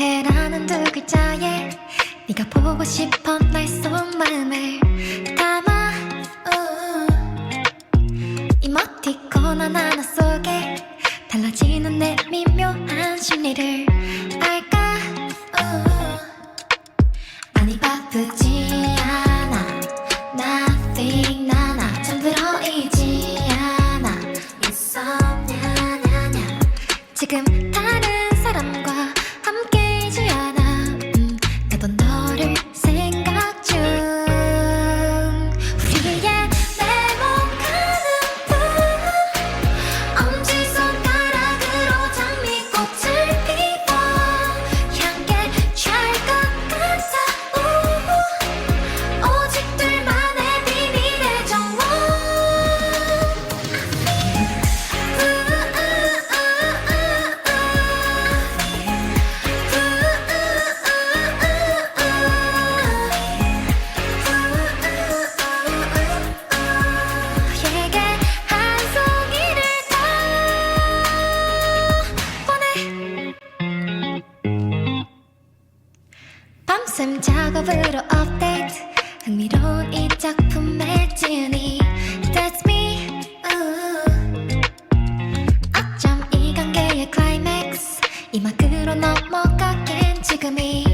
해라는 두 글자에 네가 보고 싶어 날 속마음을 담아 이모티콘 하나하나 속에 달라지는 내 미묘한 심리를 알까 아니 바쁘지. 밤샘 작업으로 업데이트. 흥미로운 이 작품의 지은이. That's me. Ooh. 이 관계의 클라이맥스 이막으로 넘어가긴 지금이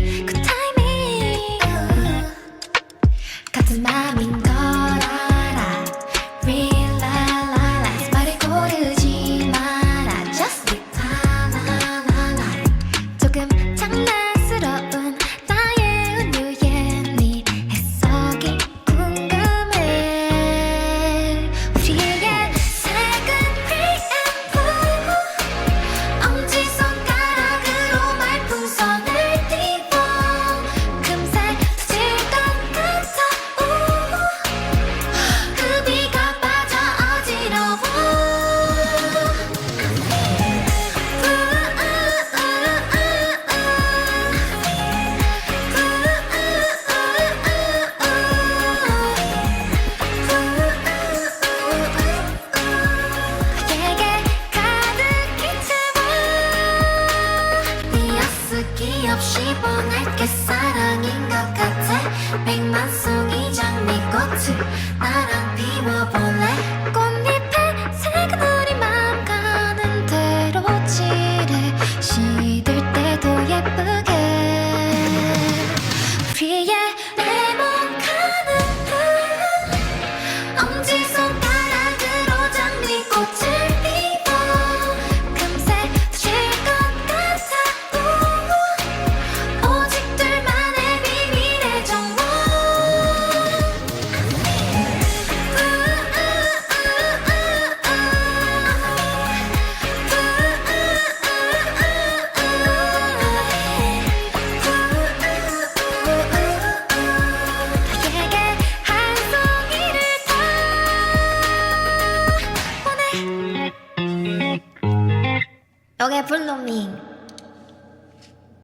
약속이 없이 보낼 게 사랑인 것 같아. 백만 송이 장미꽃을 나랑 피워볼 Qual é o?